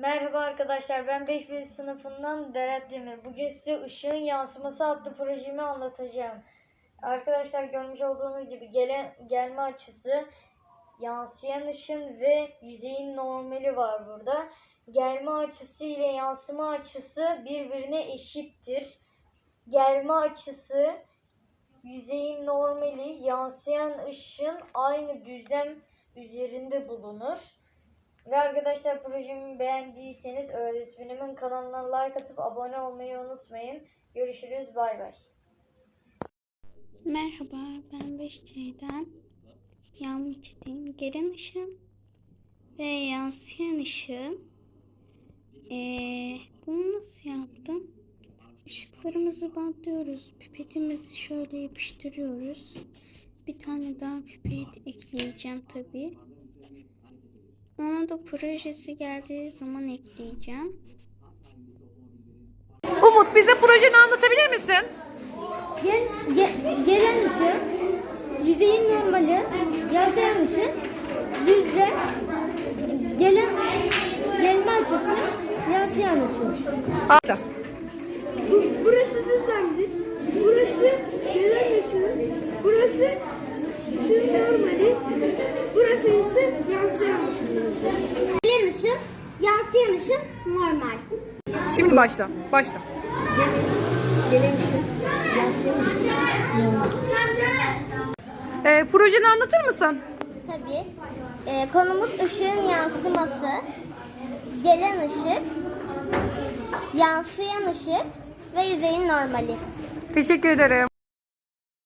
Merhaba arkadaşlar, ben 5. sınıfından Berat Demir. Bugün size ışığın yansıması adlı projemi anlatacağım. Arkadaşlar görmüş olduğunuz gibi gelen gelme açısı, yansıyan ışın ve yüzeyin normali var burada. Gelme açısı ile yansıma açısı birbirine eşittir. Gelme açısı, yüzeyin normali, yansıyan ışın aynı düzlem üzerinde bulunur. Ve arkadaşlar projemi beğendiyseniz öğretmenimin kanalına like atıp abone olmayı unutmayın. Görüşürüz bay bay. Merhaba, ben 5C'den Yağmur Çetin. Gelen ışın ve yansıyan ışın. Ee, bunu nasıl yaptım? Işıklarımızı bantlıyoruz. Pipetimizi şöyle yapıştırıyoruz. Bir tane daha pipet ekleyeceğim tabii. Ona da projesi geldiği zaman ekleyeceğim. Umut bize projeni anlatabilir misin? Gel, ge- gelen ışın, yüzeyin normali, yansıyan ışın, düzlem, gelen gelme açısı, yansıyan açı. Başla. Işın normal. Şimdi başla. Başla. Gelen ışın, yansıyan ışın normal. Ee, projeni anlatır mısın? Tabii. Ee, konumuz ışığın yansıması. Gelen ışık, yansıyan ışık ve yüzeyin normali. Teşekkür ederim.